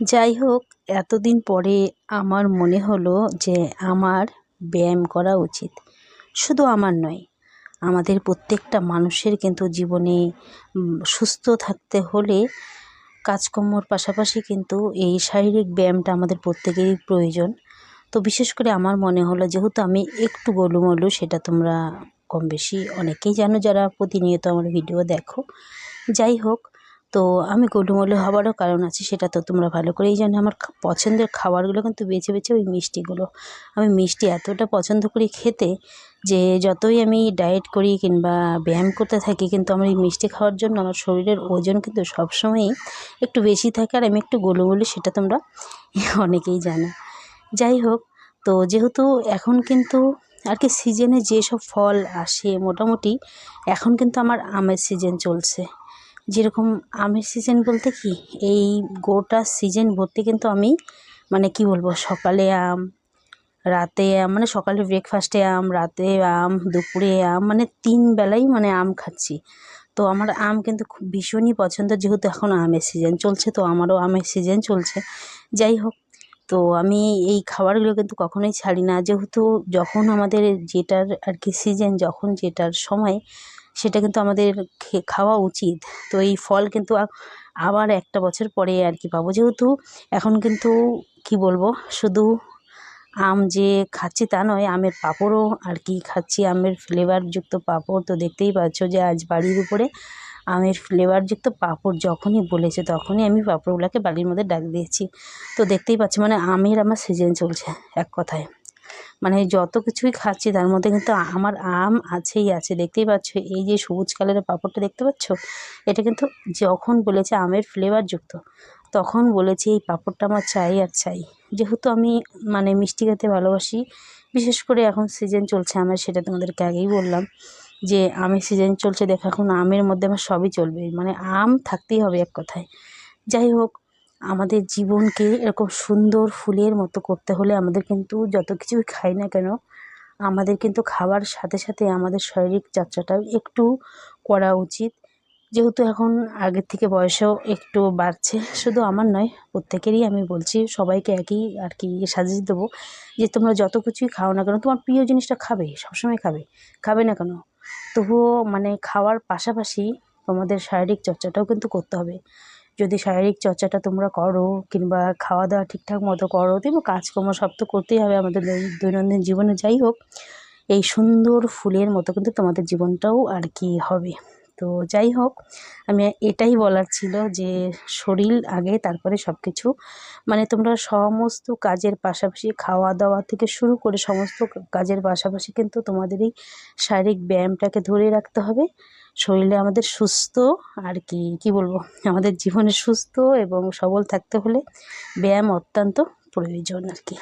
যাই হোক, এতদিন পরে আমার মনে হলো যে আমার ব্যায়াম করা উচিত। শুধু আমার নয়, আমাদের প্রত্যেকটা মানুষের কিন্তু জীবনে সুস্থ থাকতে হলে কাজকর্মর পাশাপাশি কিন্তু এই শারীরিক ব্যায়ামটা আমাদের প্রত্যেকেরই প্রয়োজন। তো বিশেষ করে আমার মনে হলো, যেহেতু আমি একটু গোলুমলু, সেটা তোমরা কম বেশি অনেকেই জানো যারা প্রতিনিয়ত আমার ভিডিও দেখো। যাই হোক তো আমি গোলুমলু হওয়ারও কারণ আছে, সেটা তো তোমরা ভালো করেই জানো। আমার পছন্দের খাবারগুলো কিন্তু বেছে বেছে ওই মিষ্টিগুলো। আমি মিষ্টি এতটা পছন্দ করি খেতে যে যতই আমি ডায়েট করি কিংবা ব্যায়াম করতে থাকি, কিন্তু আমার এই মিষ্টি খাওয়ার জন্য আমার শরীরের ওজন কিন্তু সবসময়ই একটু বেশি থাকে। আর আমি একটু গোলুমলু সেটা তোমরা অনেকেই জানো। যাই হোক, তো যেহেতু এখন কিন্তু আর কি সিজনে যেসব ফল আসে মোটামুটি, এখন কিন্তু আমার আমের সিজন চলছে। যেরকম আমের সিজন বলতে কি, এই গোটা সিজন ভর্তি কিন্তু আমি মানে কি বলব, সকালে আম, রাতে আম মানে সকালে ব্রেকফাস্টে আম, রাতে আম, দুপুরে আম মানে তিন বেলাই মানে আম খাচ্ছি। তো আমার আম কিন্তু খুব ভীষণই পছন্দ, যেহেতু এখন আমের সিজন চলছে, তো আমারও আমের সিজন চলছে। যাই হোক, তো আমি এই খাবারগুলো কিন্তু কখনোই ছাড়ি না। যেহেতু যখন আমাদের যেটার আর কি সিজন যখন যেটার সময় সেটা কিন্তু আমাদের খাওয়া উচিত। তো এই ফল কিন্তু আবার একটা বছর পরে আর কি পাবো। যেহেতু এখন কিন্তু কি বলব, শুধু আম যে খাচ্ছি তা নয়, আমের পাঁপড়ও আর কি খাচ্ছি। আমের ফ্লেভারযুক্ত পাঁপড় তো দেখতেই পাচ্ছ যে আজ বাড়ির উপরে আমের ফ্লেভারযুক্ত পাঁপড় যখনই বলেছে তখনই আমি পাঁপড়গুলোকে বাড়ির মধ্যে ডাক দিয়েছি। তো দেখতেই পাচ্ছি মানে আমের আমার সিজন চলছে এক কথায়। মানে যত কিছুই খাচ্ছি তার মধ্যে কিন্তু আমার আম আছেই আছে। দেখতেই পাচ্ছ, এই যে সবুজ কালারের পাঁপড়টা দেখতে পাচ্ছ? এটা কিন্তু যখন বলেছে আমের ফ্লেভারযুক্ত তখন বলেছি এই পাঁপড়টা আমার চাই আর চাই। যেহেতু আমি মানে মিষ্টি খেতে ভালোবাসি, বিশেষ করে এখন সিজন চলছে আমার, সেটা তোমাদেরকে আগেই বললাম যে আমের সিজন চলছে, দেখো এখন আমের মধ্যে আমার সবই চলবে। মানে আম থাকতেই হবে এক কথায়। যাই হোক আমাদের জীবনকে এরকম সুন্দর ফুলের মতো করতে হলে আমাদের কিন্তু যত কিছুই খাই না কেন, আমাদের কিন্তু খাবার সাথে সাথে আমাদের শারীরিক চর্চাটাও একটু করা উচিত। যেহেতু এখন আগের থেকে বয়সেও একটু বাড়ছে, শুধু আমার নয়, প্রত্যেকেরই আমি বলছি, সবাইকে একই আর কি সাজেস্ট দেবো যে তোমরা যত কিছুই খাও না কেন, তোমার প্রিয় জিনিসটা খাবে, সবসময় খাবে খাবে না কেন? তবুও মানে খাওয়ার পাশাপাশি তোমাদের শারীরিক চর্চাটাও কিন্তু করতে হবে। যদি শারীরিক চর্চাটা তোমরা করো কিংবা খাওয়া দাওয়া ঠিকঠাক মতো করো কিংবা কাজকর্ম সব তো করতেই হবে আমাদের দৈনন্দিন জীবনে, যাই হোক। এই সুন্দর ফুলের মতো কিন্তু তোমাদের জীবনটাও আর কি হবে। তো যাই হোক, আমি এটাই বলার ছিল যে শরীর আগে, তারপরে সব কিছু মানে তোমরা সমস্ত কাজের পাশাপাশি খাওয়া দাওয়া থেকে শুরু করে সমস্ত কাজের পাশাপাশি কিন্তু তোমাদের এই শারীরিক ব্যায়ামটাকে ধরে রাখতে হবে। শরীরে আমাদের সুস্থ আর কি কি বলব? আমাদের জীবনে সুস্থ এবং সবল থাকতে হলে ব্যায়াম অত্যন্ত প্রয়োজন আর কি।